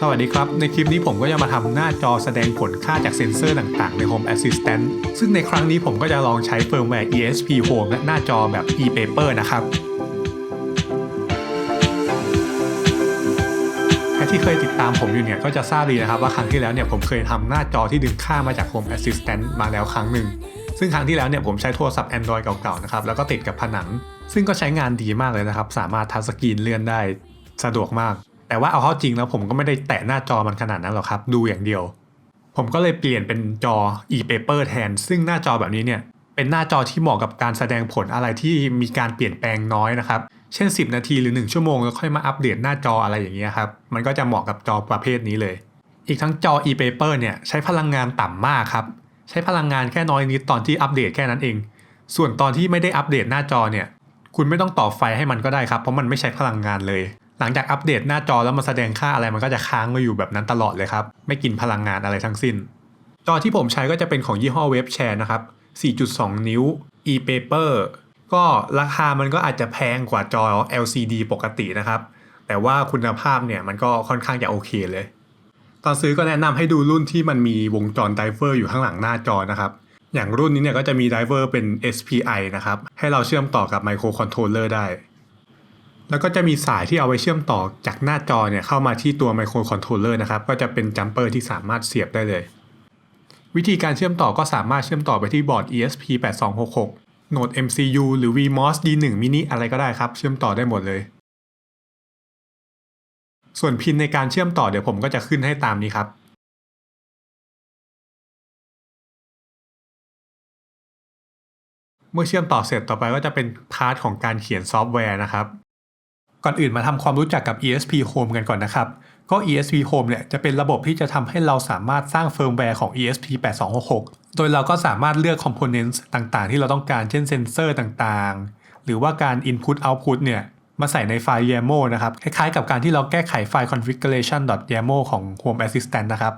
สวัสดีครับ ในคลิปนี้ผมก็จะมาทำหน้าจอแสดงผลค่าจากเซ็นเซอร์ต่างๆ ใน Home Assistant ซึ่งในครั้งนี้ผมก็จะลองใช้เฟิร์มแวร์ ESP Home และหน้าจอแบบ e-paper นะครับใครที่เคยติดตามผมอยู่เนี่ยก็จะทราบดีนะครับว่าครั้งที่แล้วเนี่ยผมเคยทำหน้าจอที่ดึงค่ามาจาก Home Assistant มาแล้วครั้งหนึ่งซึ่งครั้งที่แล้วเนี่ยผมใช้โทรศัพท์ Android เก่าๆนะครับแล้วก็ติดกับผนัง ซึ่งก็ใช้งานดีมากเลยนะครับสามารถทัชสกรีนเลื่อนได้สะดวกมาก แต่ว่าเอาเข้าจริงแล้วผมก็ไม่ได้แตะหน้าจอมันขนาดนั้นหรอกครับ ดูอย่างเดียว ผมก็เลยเปลี่ยนเป็นจอ e-paper แทน ซึ่งหน้าจอแบบนี้เนี่ยเป็นหน้าจอที่เหมาะกับการแสดงผลอะไรที่มีการเปลี่ยนแปลงน้อยนะครับ เช่น 10 นาทีหรือ 1 ชั่วโมงแล้วค่อยมาอัปเดตหน้าจออะไรอย่างเงี้ยครับ มันก็จะเหมาะกับจอประเภทนี้เลย อีกทั้งจอ e-paper เนี่ยใช้พลังงานต่ำมากครับ ใช้พลังงานแค่น้อยนิดตอนที่อัปเดตแค่นั้นเอง ส่วนตอนที่ไม่ได้อัปเดตหน้าจอเนี่ย คุณไม่ต้องต่อไฟให้มันก็ได้ครับ เพราะมันไม่ใช้พลังงานเลย หลังจากอัปเดตหน้าจอแล้วมาแสดงค่าอะไรมันก็จะค้างไว้อยู่แบบนั้นตลอดเลยครับ ไม่กินพลังงานอะไรทั้งสิ้น จอที่ผมใช้ก็จะเป็นของยี่ห้อเว็บแชร์นะครับ 4.2 นิ้ว e-paper ก็ราคามันก็อาจจะแพงกว่าจอ LCD ปกตินะครับ แต่ว่าคุณภาพเนี่ยมันก็ค่อนข้างจะโอเคเลย ตอนซื้อก็แนะนำให้ดูรุ่นที่มันมีวงจรไดเวอร์อยู่ข้างหลังหน้าจอนะครับ อย่างรุ่นนี้เนี่ยก็จะมีไดเวอร์เป็น SPI นะครับ ให้เราเชื่อมต่อกับไมโครคอนโทรลเลอร์ได้ แล้วก็จะมีสายที่เอาไว้เชื่อมต่อจากหน้าจอเนี่ยเข้ามาที่ตัวไมโครคอนโทรลเลอร์นะครับ ก็จะเป็นจัมเปอร์ที่สามารถเสียบได้เลย วิธีการเชื่อมต่อก็สามารถเชื่อมต่อไปที่บอร์ด ESP8266 โหนด MCU หรือ VMOS D1 mini อะไรก็ได้ครับ เชื่อมต่อได้หมดเลย ส่วนพินในการเชื่อมต่อเดี๋ยวผมก็จะขึ้นให้ตามนี้ครับเมื่อเชื่อมต่อเสร็จต่อไปก็จะเป็นพาร์ทของการเขียนซอฟต์แวร์นะครับ ก่อนอื่นมาทำความรู้จักกับ ESP Home กันก่อนนะครับ ก็ ESP Home เนี่ยจะเป็นระบบที่จะทำให้เราสามารถสร้างเฟิร์มแวร์ของ ESP 8266 โดยเราก็สามารถเลือก Components ต่างๆ ที่เราต้องการ เช่นเซนเซอร์ต่างๆ หรือว่าการ Input Output เนี่ยมาใส่ในไฟล์ YAML นะครับ คล้ายๆกับการที่เราแก้ไขไฟล์ configuration.yaml ของ Home Assistant นะครับ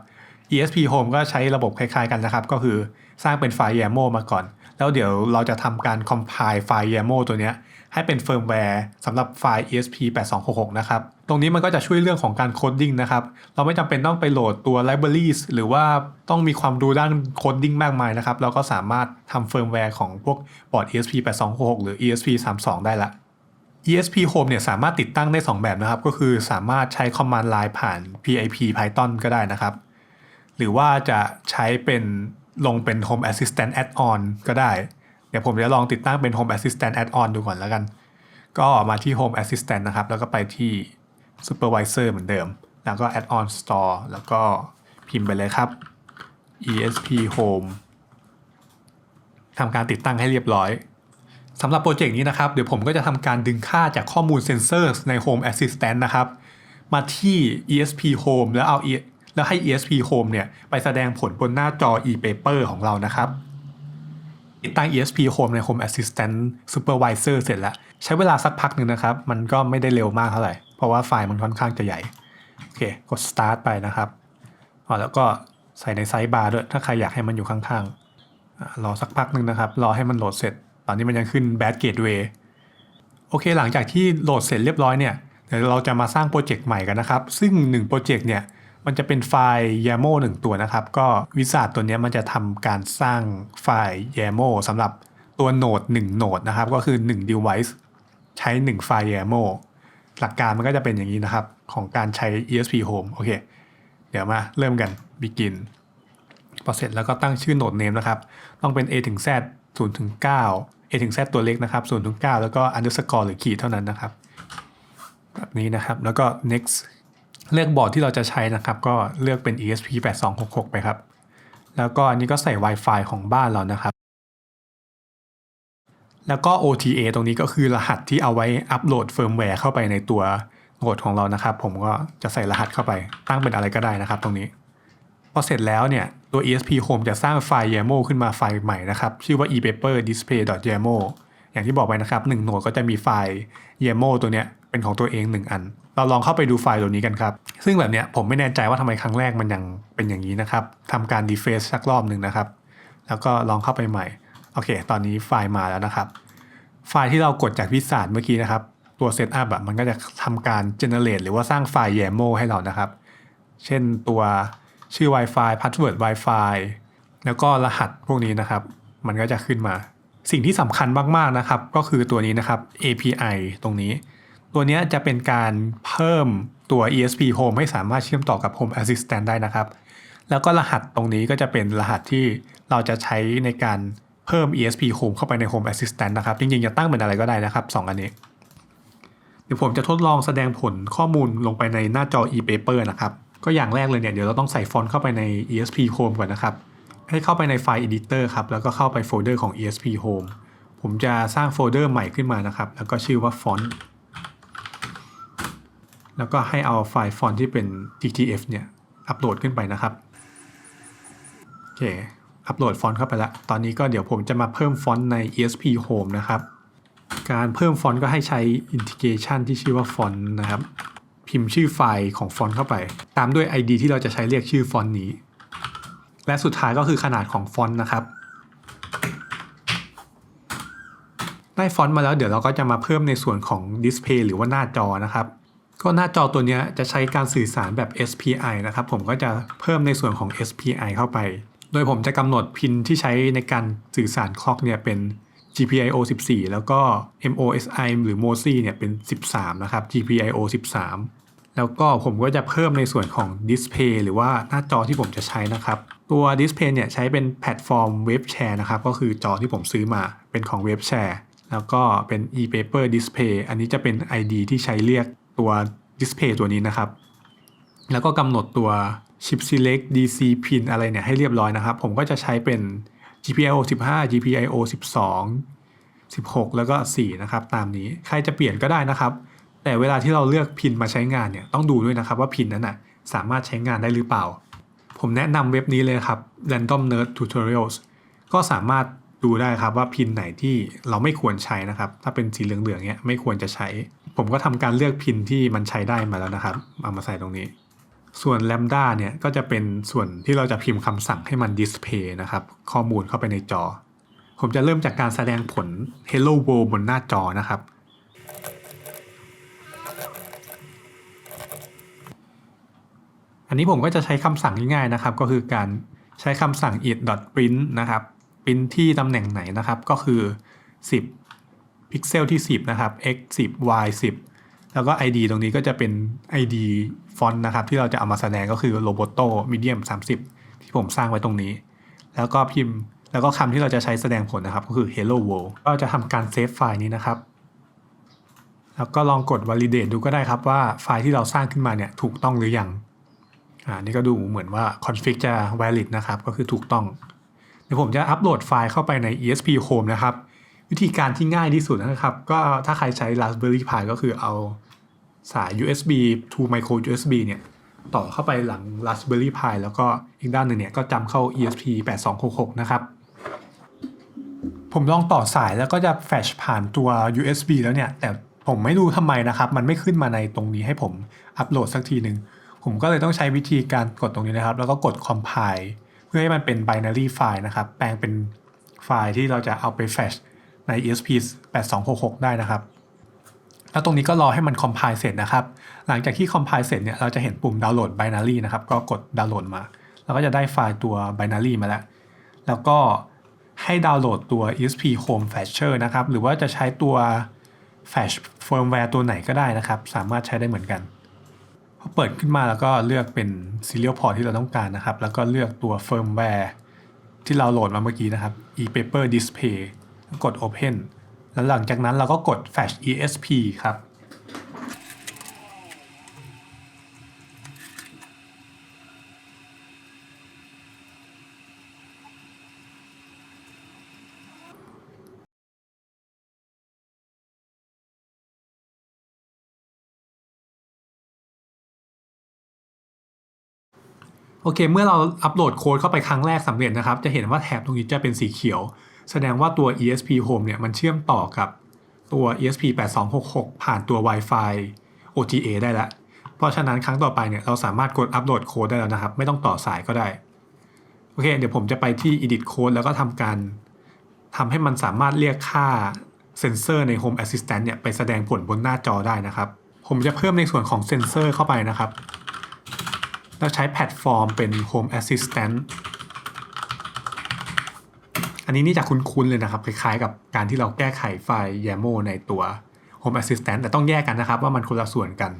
ESP Home ก็ใช้ระบบคล้ายๆกันนะครับ ก็คือสร้างเป็นไฟล์ YAML มาก่อน แล้วเดี๋ยวเราจะทำการ compile ไฟล์ YAML ตัวเนี้ย ให้เป็นเฟิร์มแวร์สำหรับไฟล์ ESP 8266 นะครับ ตรงนี้มันก็จะช่วยเรื่องของการโคดดิ้งนะครับ เราไม่จำเป็นต้องไปโหลดตัว libraries หรือว่าต้องมีความรู้ด้านโคดดิ้งมากมายนะครับ เราก็สามารถทำเฟิร์มแวร์ของพวกบอร์ด ESP 8266 หรือ ESP 32 ได้ละ ESP Home เนี่ยสามารถติดตั้งได้ 2 แบบนะครับ ก็คือสามารถใช้ Command Line ผ่าน PIP Python ก็ได้นะครับ หรือว่าจะใช้เป็นลงเป็น Home Assistant Add-on ก็ได้ ดี๋ยวผมจะลองติดตั้งเป็น Home Assistant Add-on ดูก่อนแล้วกัน ก็มาที่ Home Assistant นะครับ แล้วก็ไปที่ Supervisor เหมือนเดิม แล้วก็ Add-on Store แล้วก็พิมพ์ไปเลยครับ ESP Home ทำการติดตั้งให้เรียบร้อยสำหรับโปรเจกต์นี้นะครับ เดี๋ยวผมก็จะทำการดึงค่าจากข้อมูลเซนเซอร์ใน Home Assistant นะครับ มาที่ ESP Home แล้วเอา แล้วให้ ESP Home เนี่ย ไปแสดงผลบนหน้าจอ e-paper ของเรานะครับ ติดตั้ง ESP Home ใน Home Assistant Supervisor เสร็จแล้ว ใช้เวลาสักพักหนึ่งนะครับ มันก็ไม่ได้เร็วมากเท่าไหร่ เพราะว่าไฟล์มันค่อนข้างจะใหญ่ โอเค กด start ไปนะครับอ๋อแล้วก็ใส่ในไซส์บาร์ด้วย ถ้าใครอยากให้มันอยู่ข้างๆอ่ารอสักพักหนึ่งนะครับ รอให้มันโหลดเสร็จ ตอนนี้มันยังขึ้น Bad Gateway โอเค หลังจากที่โหลดเสร็จเรียบร้อยเนี่ย เดี๋ยวเราจะมาสร้างโปรเจกต์ใหม่กันนะครับ ซึ่ง1โปรเจกต์เนี่ย มันจะเป็นไฟล์ YAML 1ตัวนะครับ ก็วิสาตัวนี้มันจะทำการสร้างไฟล์ YAML สำหรับตัวโหนด1โหนดนะครับ ก็คือ 1 device ใช้ 1 ไฟล์ YAML หลักการมันก็จะเป็นอย่างนี้นะครับ ของการใช้ ESP Home โอเค เดี๋ยวมาเริ่มกัน begin พอเสร็จแล้วก็ตั้งชื่อโหนด name นะครับ ต้องเป็น A ถึง Z 0ถึง9 A ถึง Z ตัวเล็กนะครับ0ถึง9แล้วก็ underscore หรือขีดเท่านั้นนะครับ แบบนี้นะครับ แล้วก็ next เลือกบอร์ดที่เราจะใช้นะครับ ก็เลือกเป็น ESP 8266 ไปครับ แล้วก็อันนี้ก็ใส่ Wi-Fi ของบ้านเรานะครับ แล้วก็ OTA ตรงนี้ก็คือรหัสที่เอาไว้อัปโหลดเฟิร์มแวร์เข้าไปในตัวโหนดของเรานะครับ ผมก็จะใส่รหัสเข้าไป ตั้งเป็นอะไรก็ได้นะครับ ตรงนี้ พอเสร็จแล้วเนี่ยตัว ESP Home จะสร้างไฟล์ YAML ขึ้นมาไฟล์ใหม่นะครับ ชื่อว่า epaper display.yaml อย่างที่บอกไปนะครับ1โหนดก็จะมีไฟล์ YAML ตัวเนี้ย เป็นของตัวเอง1อัน เราลองเข้าไปดูไฟล์ตัวนี้กันครับ ซึ่งแบบเนี้ยผมไม่แน่ใจว่าทำไมครั้งแรกมันยังเป็นอย่างนี้นะครับทำการ deface สักรอบหนึ่งนะครับ แล้วก็ลองเข้าไปใหม่ โอเค ตอนนี้ไฟล์มาแล้วนะครับ ไฟล์ที่เรากดจากวิสาดเมื่อกี้นะครับ ตัว Setup อะมันก็จะทำการ generate หรือว่าสร้างไฟล์ YAML ให้เรานะครับ เช่นตัวชื่อ Wi-Fi password Wi-Fi แล้วก็รหัสพวกนี้นะครับ มันก็จะขึ้นมา สิ่งที่สำคัญมาก ๆ นะครับ ก็คือตัวนี้นะครับ API ตรงนี้ ตัวนี้จะเป็นการเพิ่มตัว ESP Home ให้สามารถเชื่อมต่อกับ Home Assistant ได้นะครับ แล้วก็รหัสตรงนี้ก็จะเป็นรหัสที่เราจะใช้ในการเพิ่ม ESP Home เข้าไปใน Home Assistant นะครับ จริงๆ จะตั้งเป็นอะไรก็ได้นะครับ 2 อันนี้ เดี๋ยวผมจะทดลองแสดงผลข้อมูลลงไปในหน้าจอ e-paper นะครับ ก็อย่างแรกเลยเนี่ยเดี๋ยวเราต้องใส่ฟอนต์เข้าไปใน ESP Home ก่อนนะครับ ให้เข้าไปในไฟล์ editor ครับ แล้วก็เข้าไปโฟลเดอร์ของ ESP Home ผมจะสร้างโฟลเดอร์ใหม่ขึ้นมานะครับ แล้วก็ชื่อว่า font แล้วก็ให้เอาไฟล์ฟอนต์ที่เป็น TTF เนี่ยอัปโหลดขึ้นไปนะครับโอเคอัปโหลดฟอนต์เข้าไปแล้ว ตอนนี้ก็เดี๋ยวผมจะมาเพิ่มฟอนต์ใน ESP Home นะครับ การเพิ่มฟอนต์ก็ให้ใช้ integration ที่ชื่อว่าฟอนต์นะครับ พิมพ์ชื่อไฟล์ของฟอนต์เข้าไป ตามด้วย ID ที่เราจะใช้เรียกชื่อฟอนต์นี้ และสุดท้ายก็คือขนาดของฟอนต์นะครับ ได้ฟอนต์มาแล้วเดี๋ยวเราก็จะมาเพิ่มในส่วนของดิสเพย์หรือว่าหน้าจอนะครับ ก็หน้าจอตัวนี้จะใช้การสื่อสารแบบ SPI นะครับ ผมก็จะเพิ่มในส่วนของ SPI เข้าไป โดยผมจะกำหนดพินที่ใช้ในการสื่อสารคล็อกเนี่ยเป็น GPIO 14 แล้วก็ MOSI หรือ MOSI เนี่ยเป็น 13 นะครับ GPIO 13 แล้วก็ผมก็จะเพิ่มในส่วนของ Display หรือว่าหน้าจอที่ผมจะใช้นะครับ ตัว Display เนี่ยใช้เป็นแพลตฟอร์มเว็บแชร์นะครับ ก็คือจอที่ผมซื้อมาเป็นของเว็บแชร์แล้วก็เป็น e-paper display อันนี้จะเป็น ID ที่ใช้เรียก ตัว display ตัวนี้นะครับ แล้วก็กำหนดตัว chip select DC pin อะไรเนี่ยให้เรียบร้อยนะครับ ผมก็จะใช้เป็น GPIO 15 GPIO 12 16 แล้วก็ 4 นะครับ ตามนี้ใครจะเปลี่ยนก็ได้นะครับ แต่เวลาที่เราเลือกพินมาใช้งานเนี่ยต้องดูด้วยนะครับว่าพินนั้นน่ะสามารถใช้งานได้หรือเปล่า ผมแนะนำเว็บนี้เลยครับ Random Nerd Tutorials ก็สามารถดูได้ครับว่าพินไหนที่เราไม่ควรใช้นะครับ ถ้าเป็นสีเหลืองๆเนี้ยไม่ควรจะใช้ ผมก็ทำการเลือกพินที่มันใช้ได้มาแล้วนะครับ เอามาใส่ตรงนี้ ส่วน Lambda เนี่ยก็จะเป็นส่วนที่เราจะพิมพ์คำสั่งให้มันดิสเพย์นะครับ ข้อมูลเข้าไปในจอ ผมจะเริ่มจากการแสดงผล Hello World บนหน้าจอนะครับ อันนี้ผมก็จะใช้คำสั่งง่ายๆนะครับ ก็คือการใช้คำสั่ง it.print นะครับ print ที่ตำแหน่งไหนนะครับ ก็คือ 10 พิกเซลที่ 10 นะครับ x 10 y 10แล้วก็ id ตรงนี้ก็จะเป็น id ฟอนต์นะครับ ที่เราจะเอามาแสดงก็คือ roboto medium 30 ที่ผมสร้างไว้ตรงนี้ แล้วก็พิมพ์แล้วก็คำที่เราจะใช้แสดงผลนะครับ ก็คือ hello world ก็จะทำการเซฟไฟล์นี้นะครับ แล้วก็ลองกด validate ดูก็ได้ครับว่าไฟล์ที่เราสร้างขึ้นมาเนี่ยถูกต้องหรือยังอ่านี่ก็ดูเหมือนว่า config จะ valid นะครับ ก็คือถูกต้อง เดี๋ยวผมจะอัปโหลดไฟล์เข้าไปใน ESP Home นะครับ วิธีการที่ง่ายที่สุดนะครับ ก็ถ้าใครใช้ Raspberry Pi ก็คือเอาสาย USB to micro USB เนี่ย ต่อเข้าไปหลัง Raspberry Pi แล้วก็อีกด้านหนึ่งเนี่ย ก็จำเข้า ESP 8266นะครับ ผมลองต่อสายแล้วก็จะแฟชผ่านตัว USB แล้วเนี่ย แต่ผมไม่รู้ทำไมนะครับ มันไม่ขึ้นมาในตรงนี้ให้ผมอัปโหลดสักทีหนึ่งผมก็เลยต้องใช้วิธีการกดตรงนี้นะครับ แล้วก็กด compile เพื่อให้มันเป็น binary file นะครับ แปลงเป็นไฟล์ที่เราจะเอาไปแฟช ใน ESP 8266 ได้นะครับ แล้วตรงนี้ก็รอให้มัน compile เสร็จนะครับ หลังจากที่ compile เสร็จเนี่ยเราจะเห็นปุ่มดาวน์โหลด binary นะครับ ก็กดดาวน์โหลดมา แล้วก็จะได้ไฟล์ตัว binary มาแล้ว แล้วก็ให้ดาวน์โหลดตัว ESP Home Flasher นะครับ หรือว่าจะใช้ตัว Flash firmware ตัวไหนก็ได้นะครับ สามารถใช้ได้เหมือนกันพอเปิดขึ้นมาแล้วก็เลือกเป็น serial port ที่เราต้องการนะครับ แล้วก็เลือกตัว firmware ที่เราโหลดมาเมื่อกี้นะครับ e-paper display กด open แล้วหลังจากนั้นเราก็กด flash esp ครับ โอเค เมื่อเราอัปโหลดโค้ดเข้าไปครั้งแรกสำเร็จนะครับ จะเห็นว่าแถบตรงนี้จะเป็นสีเขียว แสดงว่าตัว ESP Home เนี่ยมันเชื่อมต่อกับตัว ESP 8266 ผ่านตัว Wi-Fi OTA ได้แล้วเพราะฉะนั้นครั้งต่อไปเนี่ยเราสามารถกดอัปโหลดโค้ดได้แล้วนะครับ ไม่ต้องต่อสายก็ได้ โอเค เดี๋ยวผมจะไปที่ edit code แล้วก็ทำการทำให้มันสามารถเรียกค่าเซนเซอร์ใน Home Assistant เนี่ยไปแสดงผลบนหน้าจอได้นะครับ ผมจะเพิ่มในส่วนของเซนเซอร์เข้าไปนะครับเราใช้แพลตฟอร์มเป็น Home Assistant อันนี้นี่จะคุ้นๆเลยนะครับ คล้ายๆกับการที่เราแก้ไขไฟล์ YAML ในตัว Home Assistant แต่ต้องแยกกันนะครับ ว่ามันคนละส่วนกัน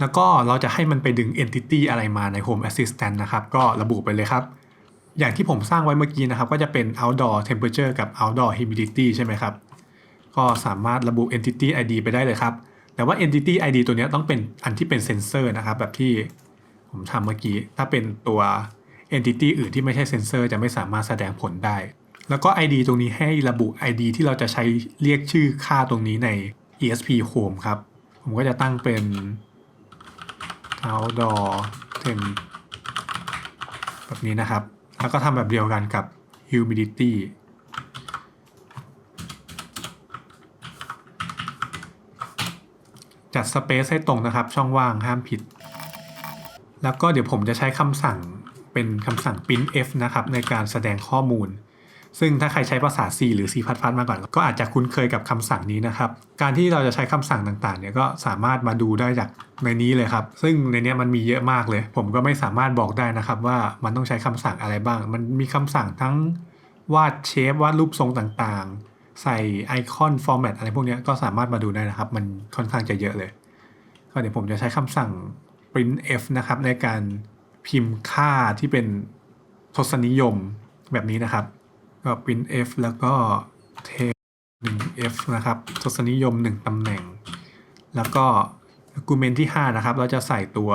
แล้วก็เราจะให้มันไปดึง Entity อะไรมาใน Home Assistant นะครับ ก็ระบุไปเลยครับ อย่างที่ผมสร้างไว้เมื่อกี้นะครับ ก็จะเป็น outdoor temperature กับ outdoor humidity ใช่ไหมครับ ก็สามารถระบุ entity ID ไปได้เลยครับ แต่ว่า entity ID ตัวนี้ต้องเป็นอันที่เป็นเซนเซอร์นะครับ แบบที่ผมทำเมื่อกี้ ถ้าเป็นตัว entity อื่นที่ไม่ใช่เซนเซอร์จะไม่สามารถแสดงผลได้ แล้วก็ ID ตรงนี้ให้ระบุ ID ที่เราจะใช้เรียกชื่อค่าตรงนี้ใน ESP Home ครับ ผมก็จะตั้งเป็น outdoor temp แบบนี้นะครับ แล้วก็ทำแบบเดียวกันกับ humidity จัดสเปซให้ตรงนะครับ ช่องว่างห้ามผิด แล้วก็เดี๋ยวผมจะใช้คำสั่ง เป็นคำสั่ง print f นะครับในการแสดงข้อมูล ซึ่งถ้าใครใช้ภาษา C หรือ C++ มาก่อน ก็อาจจะคุ้นเคยกับคำสั่งนี้นะครับ การที่เราจะใช้คำสั่งต่างๆเนี่ยก็สามารถมาดูได้จากในนี้เลยครับ ซึ่งในนี้มันมีเยอะมากเลย ผมก็ไม่สามารถบอกได้นะครับว่ามันต้องใช้คำสั่งอะไรบ้าง มันมีคำสั่งทั้งวาดเชฟวาดรูปทรงต่างๆ ใส่ไอคอนฟอร์แมตอะไรพวกนี้ก็สามารถมาดูได้นะครับ มันค่อนข้างจะเยอะเลย ก็เดี๋ยวผมจะใช้คำสั่ง printf นะครับในการ พิมพ์ค่าที่เป็นทศนิยมแบบนี้นะครับ ก็ printf แล้วก็ tab 1f นะครับ ทศนิยม 1ตำแหน่ง แล้วก็ argument ที่ 5 นะครับ เราจะใส่ตัว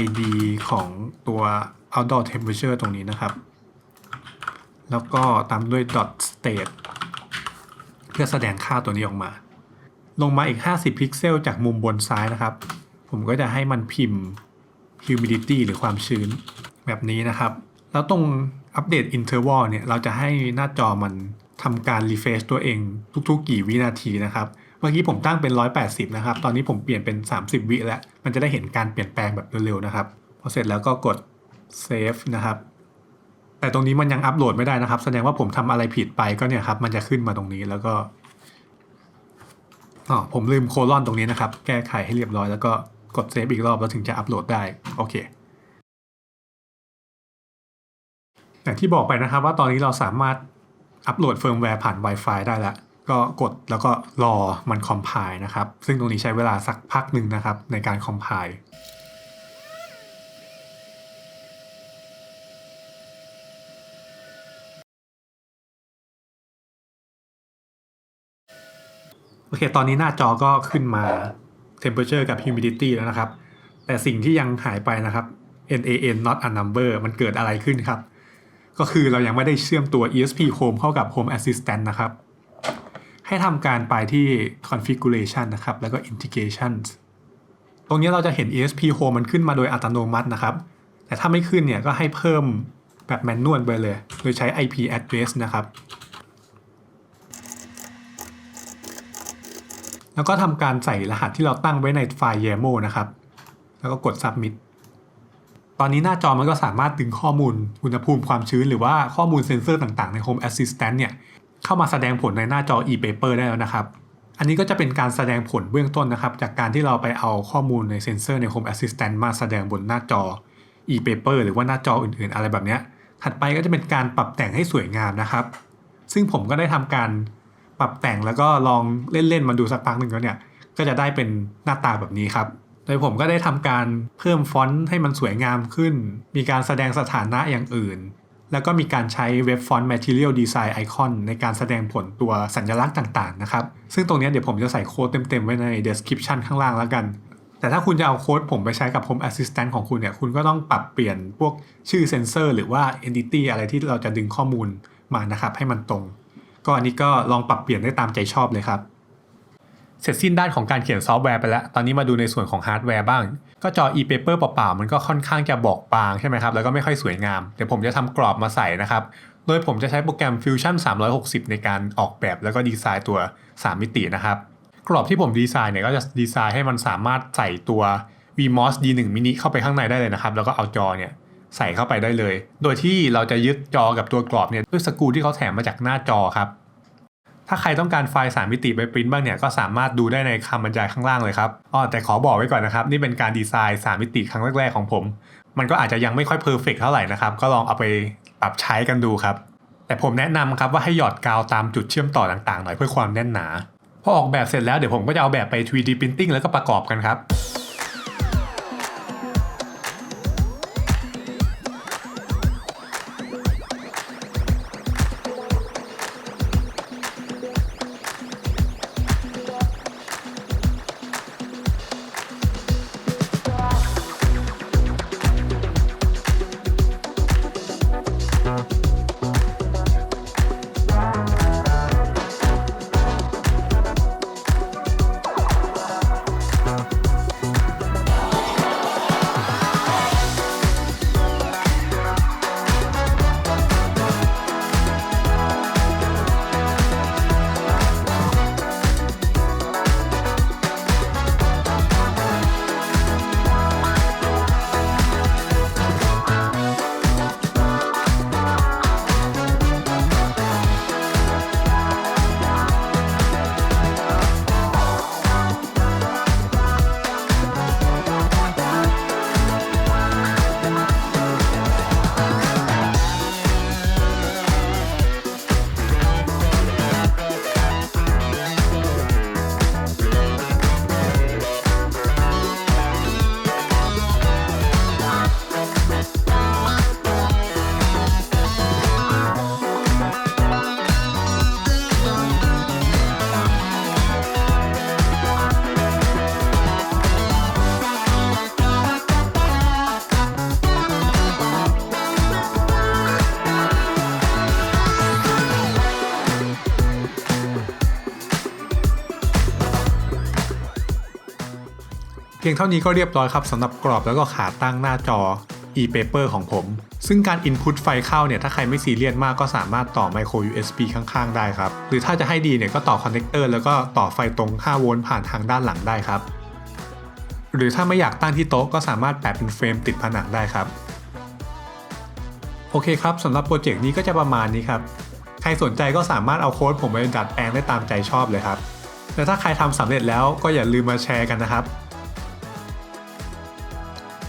id ของตัว outdoor temperature ตรงนี้นะครับ แล้วก็ตามด้วย dot state เพื่อแสดงค่าตัวนี้ออกมา ลงมาอีก 50 พิกเซลจากมุมบนซ้ายนะครับ ผมก็จะให้มันพิมพ์ humidity หรือความชื้นแบบนี้นะครับ แล้วตรงอัปเดต interval เนี่ยเราจะให้หน้าจอมันทำการ refresh ตัวเองทุกๆ กี่วินาทีนะครับ เมื่อกี้ผมตั้งเป็น 180 นะครับ ตอนนี้ผมเปลี่ยนเป็น 30 วิแล้ว มันจะได้เห็นการเปลี่ยนแปลงแบบเร็วๆนะครับ พอเสร็จแล้วก็กด save นะครับ แต่ตรงนี้มันยังอัปโหลดไม่ได้นะครับ แสดงว่าผมทำอะไรผิดไปก็เนี่ยครับ มันจะขึ้นมาตรงนี้แล้วก็อ๋อผมลืมโคลอนตรงนี้นะครับ แก้ไขให้เรียบร้อยแล้วก็ กดเซฟอีกรอบแล้วถึงจะอัปโหลดได้โอเคอย่างที่บอกไปนะครับว่าตอนนี้เราสามารถอัปโหลดเฟิร์มแวร์ผ่าน Wi-Fi ได้แล้ว ก็กดแล้วก็รอมันคอมไพล์นะครับ ซึ่งตรงนี้ใช้เวลาสักพักหนึ่งนะครับ ในการคอมไพล์โอเค ตอนนี้หน้าจอก็ขึ้นมา temperature กับ humidity แล้วนะครับ แต่สิ่งที่ยังหายไปนะครับ nan not a number มันเกิดอะไรขึ้นครับ ก็คือเรายังไม่ได้เชื่อมตัว esp home เข้ากับ home assistant นะครับ ให้ทำการไปที่ configuration นะครับ แล้วก็ integrations ตรงนี้เราจะเห็น esp home มันขึ้นมาโดยอัตโนมัตินะครับ แต่ถ้าไม่ขึ้นเนี่ยก็ให้เพิ่มแบบแมนนวลไปเลย โดยใช้ ip address นะครับ แล้วก็ทำการใส่รหัสที่เราตั้งไว้ในไฟล์ YAML นะครับ แล้วก็กด submit ตอนนี้หน้าจอมันก็สามารถดึงข้อมูลอุณหภูมิความชื้น หรือว่าข้อมูลเซ็นเซอร์ต่างๆใน Home Assistant เนี่ย เข้ามาแสดงผลในหน้าจอ e-paper ได้แล้วนะครับ อันนี้ก็จะเป็นการแสดงผลเบื้องต้นนะครับ จากการที่เราไปเอาข้อมูลในเซ็นเซอร์ใน Home Assistant มาแสดงบนหน้าจอ e-paper หรือว่าหน้าจออื่นๆ อะไรแบบเนี้ยถัดไปก็จะเป็นการปรับแต่งให้สวยงามนะครับ ซึ่งผมก็ได้ทำการ ปรับแต่งแล้วก็ลองเล่นๆมาดูสักพักหนึ่งแล้วเนี่ย ก็จะได้เป็นหน้าตาแบบนี้ครับ โดยผมก็ได้ทำการเพิ่มฟอนต์ให้มันสวยงามขึ้น มีการแสดงสถานะอย่างอื่น แล้วก็มีการใช้เว็บฟอนต์ Material Design Icon ในการแสดงผลตัวสัญลักษณ์ต่างๆนะครับ ซึ่งตรงนี้เดี๋ยวผมจะใส่โค้ดเต็มๆ ไว้ใน description ข้างล่างแล้วกันแต่ถ้าคุณจะเอาโค้ดผมไปใช้กับ Home Assistant ของคุณเนี่ย คุณก็ต้องปรับเปลี่ยนพวกชื่อเซนเซอร์หรือว่า entity อะไรที่เราจะดึงข้อมูลมานะครับ ให้มันตรง ก็อันนี้ก็ลองปรับเปลี่ยนได้ตามใจชอบเลยครับเสร็จสิ้นด้านของการเขียนซอฟต์แวร์ไปแล้ว ตอนนี้มาดูในส่วนของฮาร์ดแวร์บ้าง ก็จอ e-paper เปล่าๆ มันก็ค่อนข้างจะบอกบางใช่ไหมครับ แล้วก็ไม่ค่อยสวยงาม เดี๋ยวผมจะทำกรอบมาใส่นะครับ โดยผมจะใช้โปรแกรม Fusion 360 ในการออกแบบแล้วก็ดีไซน์ตัว 3 มิตินะครับ กรอบที่ผมดีไซน์เนี่ยก็จะดีไซน์ให้มันสามารถใส่ตัว VMOS D1 mini เข้าไปข้างในได้เลยนะครับ แล้วก็เอาจอเนี่ย ใส่เข้าไปได้เลย โดยที่เราจะยึดจอกับตัวกรอบเนี่ยด้วยสกูที่เขาแถมมาจากหน้าจอครับ ถ้าใครต้องการไฟล์ 3 มิติไปปริ้นบ้างเนี่ยก็สามารถดูได้ในคำบรรยายข้างล่างเลยครับอ๋อแต่ขอบอกไว้ก่อนนะครับ นี่เป็นการดีไซน์ 3 มิติครั้งแรกๆของผม มันก็อาจจะยังไม่ค่อยเพอร์เฟกเท่าไหร่นะครับก็ลองเอาไปปรับใช้กันดูครับ แต่ผมแนะนำครับว่าให้หยอดกาวตามจุดเชื่อมต่อต่างๆหน่อยเพื่อความแน่นหนาพอออกแบบเสร็จแล้วเดี๋ยวผมก็จะเอาแบบไป 3D Printing แล้วก็ประกอบกันครับ เพียงเท่านี้ก็เรียบร้อยครับสำหรับกรอบแล้วก็ขาตั้งหน้าจอ e-paper ของผม ซึ่งการ input ไฟเข้าเนี่ย ถ้าใครไม่ซีเรียสมากก็สามารถต่อ micro USB ข้างๆ ได้ครับ หรือถ้าจะให้ดีเนี่ย ก็ต่อคอนเนคเตอร์แล้วก็ต่อไฟตรง 5 โวลต์ผ่านทางด้านหลังได้ครับ หรือถ้าไม่อยากตั้งที่โต๊ะก็สามารถแปะเป็นเฟรมติดผนังได้ครับ โอเคครับสำหรับโปรเจกต์นี้ก็จะประมาณนี้ครับ ใครสนใจก็สามารถเอาโค้ดผมไปดัดแปลงได้ตามใจชอบเลยครับ และถ้าใครทำสำเร็จแล้วก็อย่าลืมมาแชร์กันนะครับ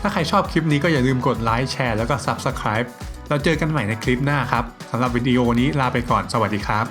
ถ้าใครชอบคลิปนี้ก็อย่าลืมกดไลค์แชร์แล้วก็ Subscribe แล้วเจอกันใหม่ในคลิปหน้าครับสำหรับวิดีโอนี้ลาไปก่อนสวัสดีครับ